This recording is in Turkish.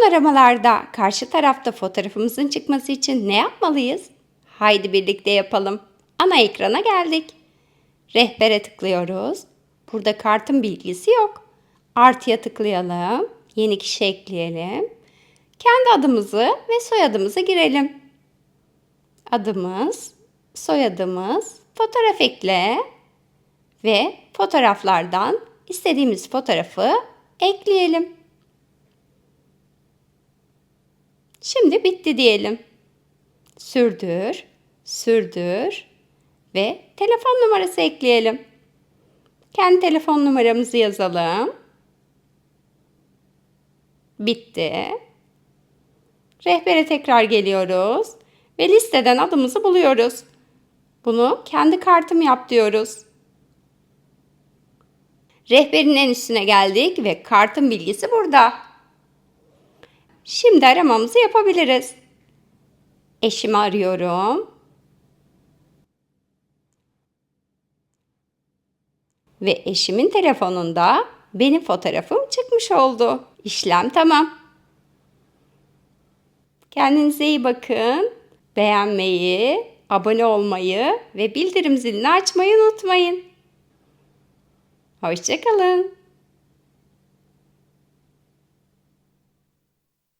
Son aramalarda karşı tarafta fotoğrafımızın çıkması için ne yapmalıyız? Haydi birlikte yapalım. Ana ekrana geldik. Rehbere tıklıyoruz. Burada kartın bilgisi yok. Artıya tıklayalım. Yeni kişi ekleyelim. Kendi adımızı ve soyadımızı girelim. Adımız, soyadımız, fotoğraf ekle ve fotoğraflardan istediğimiz fotoğrafı ekleyelim. Şimdi bitti diyelim. Sürdür, sürdür ve telefon numarası ekleyelim. Kendi telefon numaramızı yazalım. Bitti. Rehbere tekrar geliyoruz ve listeden adımızı buluyoruz. Bunu kendi kartım yap diyoruz. Rehberin en üstüne geldik ve kartın bilgisi burada. Şimdi aramamızı yapabiliriz. Eşimi arıyorum. Ve eşimin telefonunda benim fotoğrafım çıkmış oldu. İşlem tamam. Kendinize iyi bakın. Beğenmeyi, abone olmayı ve bildirim zilini açmayı unutmayın. Hoşçakalın.